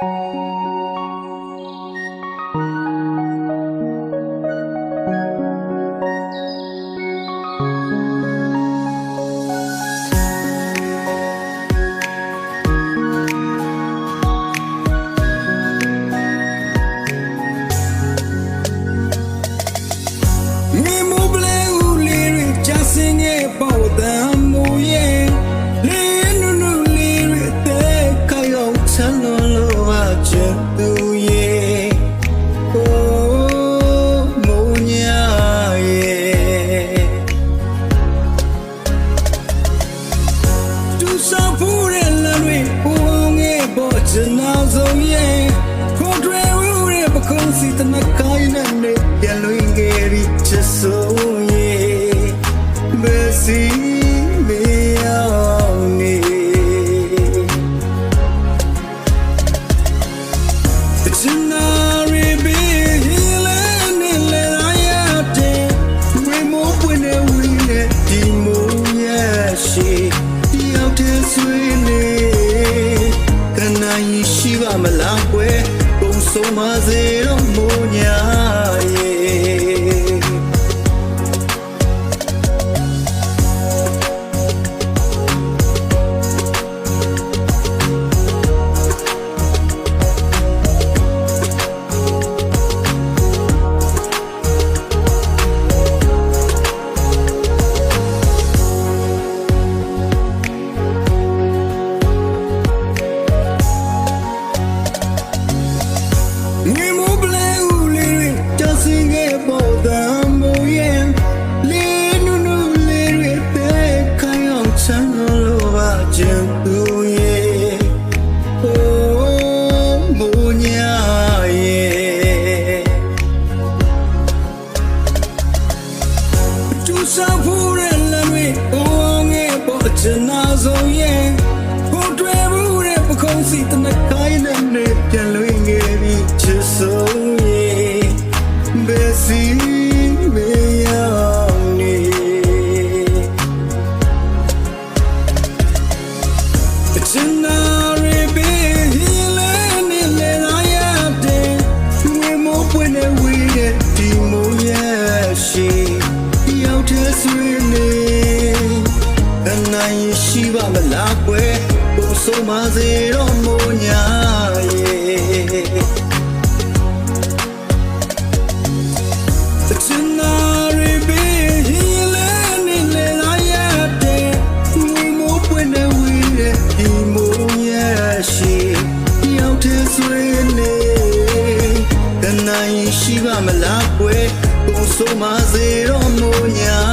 မြေ င်နာ shiva malakwe? Go so mazero Ni mo ble uli ta singe po da mo yen le nu nu le re te kai on chan lo ba jen tu ye oh mo nya ye tu sa fu re la mi oh nge po chen na so ye ကိုတွေ့ဘူးတဲ့ပခုံးစီတနခိုင်းနဲ့နေပြန် ရီဘီဟီလဲနေလဲလာရတဲ့ဝေမိုးပွင့်နေဝေးတဲ့ဒီမိုးရဲ့ရှိရောက်တဲ့ဆွေးနေအနိုင်ရှိပါမလားကွယ်ဘုံဆုံးမစေတော့မို့ညာရဲ့ တဲ့ဆွေးနေအနိုင်ရှိပါမလားကွယ်ဘုံဆုံးမစေတော့မို့ညာ